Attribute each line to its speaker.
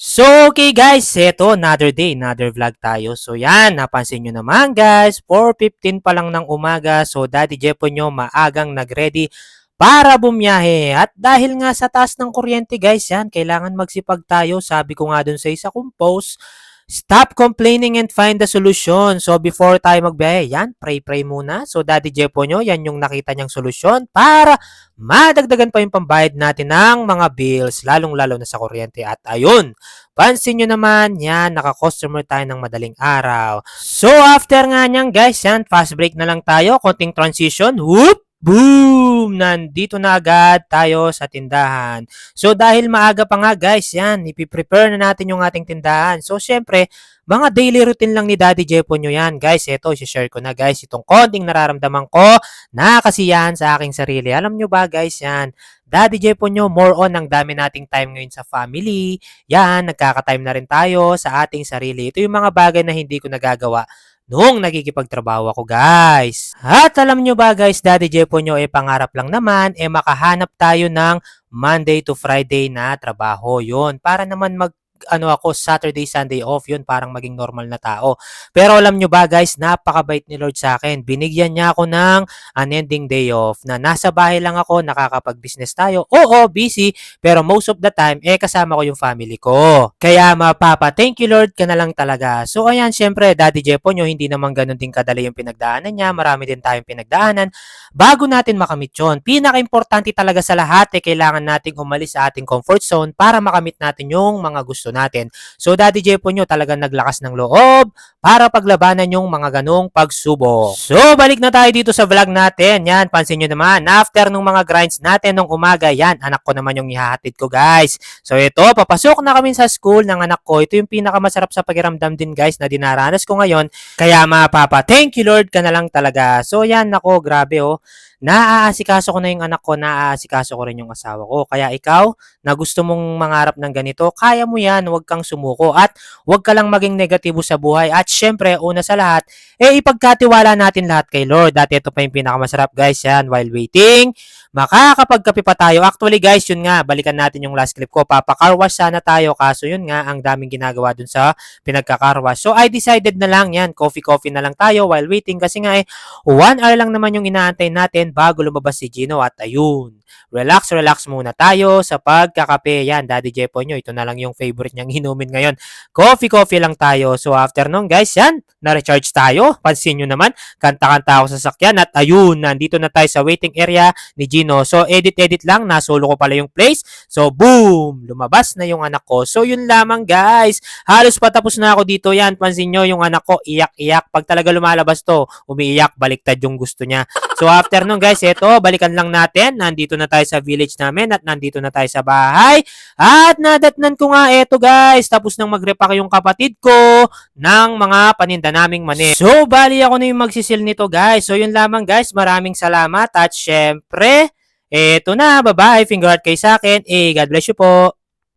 Speaker 1: So, okay guys, eto, another day, another vlog tayo. So, yan, napansin nyo naman guys, 4.15 pa lang ng umaga. So, Daddy Jepo nyo maagang nag-ready para bumiyahe. At dahil nga sa taas ng kuryente guys, yan, kailangan magsipag tayo. Sabi ko nga dun sa isa kong post, Stop complaining and find the solution. So, before tayo magbiyahe, yan, pray-pray muna. So, Daddy Jepo nyo, yan yung nakita niyang solusyon para madagdagan pa yung pambayad natin ng mga bills, lalong-lalo na sa kuryente. At ayun, pansin nyo naman, yan, naka-customer tayo ng madaling araw. So, after nga niyan, guys, yan, fast break na lang tayo, konting transition, whoop! Boom! Nandito na agad tayo sa tindahan. So dahil maaga pa nga guys, yan, ipiprepare na natin yung ating tindahan. So syempre, mga daily routine lang ni Daddy Jepo nyo yan. Guys, eto, share ko na guys, itong konting nararamdaman ko na kasiyahan sa aking sarili. Alam nyo ba guys, yan, Daddy Jepo nyo, more on ang dami nating time ngayon sa family. Yan, nagkaka-time na rin tayo sa ating sarili. Ito yung mga bagay na hindi ko nagagawa noong nagkikipagtrabaho ako guys. At alam nyo ba guys, Daddy Jepo nyo eh pangarap lang naman eh makahanap tayo ng Monday to Friday na trabaho yon para naman mag ano ako, Saturday, Sunday off, yun, parang maging normal na tao. Pero alam nyo ba guys, napakabait ni Lord sa akin. Binigyan niya ako ng unending day off na nasa bahay lang ako, nakakapag-business tayo. Oo, busy, pero most of the time, eh, kasama ko yung family ko. Kaya mapapa, thank you Lord ka na lang talaga. So ayan, syempre, Daddy Jepo nyo, hindi naman ganun din kadali yung pinagdaanan niya. Marami din tayong pinagdaanan. Bago natin makamit yun, pinaka-importante talaga sa lahat, eh, kailangan nating umalis sa ating comfort zone para makamit natin yung mga gusto natin. So, Daddy Jepo nyo talagang naglakas ng loob para paglabanan yung mga ganong pagsubok. So, balik na tayo dito sa vlog natin. Yan, pansin nyo naman, after nung mga grinds natin nung umaga, yan, anak ko naman yung ihahatid ko, guys. So, ito, papasok na kami sa school ng anak ko. Ito yung pinakamasarap sa pakiramdam din, guys, na dinaranas ko ngayon. Kaya, mga papa, thank you, Lord, ka na lang talaga. So, yan, nako, grabe, oh. Naaasikaso ko na yung anak ko, naaasikaso ko rin yung asawa ko. Kaya ikaw, na gusto mong mangarap ng ganito, kaya mo yan, huwag kang sumuko at huwag ka lang maging negatibo sa buhay. At syempre, una sa lahat, eh ipagkatiwala natin lahat kay Lord. Dati ito pa yung pinakamasarap guys yan, while waiting, makakapagkape pa tayo. Actually guys, yun nga, balikan natin yung last clip ko. Papakarwash sana tayo, kaso yun nga, ang daming ginagawa dun sa pinagkakarwash. So I decided na lang yan, coffee-coffee na lang tayo while waiting kasi nga eh, one hour lang naman yung inaantay natin bago lumabas si Gino at ayun. Relax, relax muna tayo sa pagkakape. Yan, Daddy Jepo nyo, ito na lang yung favorite niyang inumin ngayon. Coffee-coffee lang tayo. So after nun guys, yan, na-recharge tayo. Pansin nyo naman, kanta-kanta ako sa sakyan at ayun, nandito na tayo sa waiting area ni Gino. So edit-edit lang, nasolo ko pala yung place. So boom, lumabas na yung anak ko. So yun lamang guys, halos patapos na ako dito yan. Pansin nyo, yung anak ko, iyak-iyak. Pag talaga lumalabas to, umiiyak, baliktad yung gusto niya. So after nun guys, eto, balikan lang natin. Nandito na tayo sa village namin at nandito na tayo sa bahay. At nadatnan ko nga eto guys, tapos nang magrepack yung kapatid ko ng mga paninda naming mani. So bali ako na yung magsisil nito guys. So yun lamang guys, maraming salamat at syempre, eto na, bye-bye, finger heart kay sa akin. Eh, God bless you po.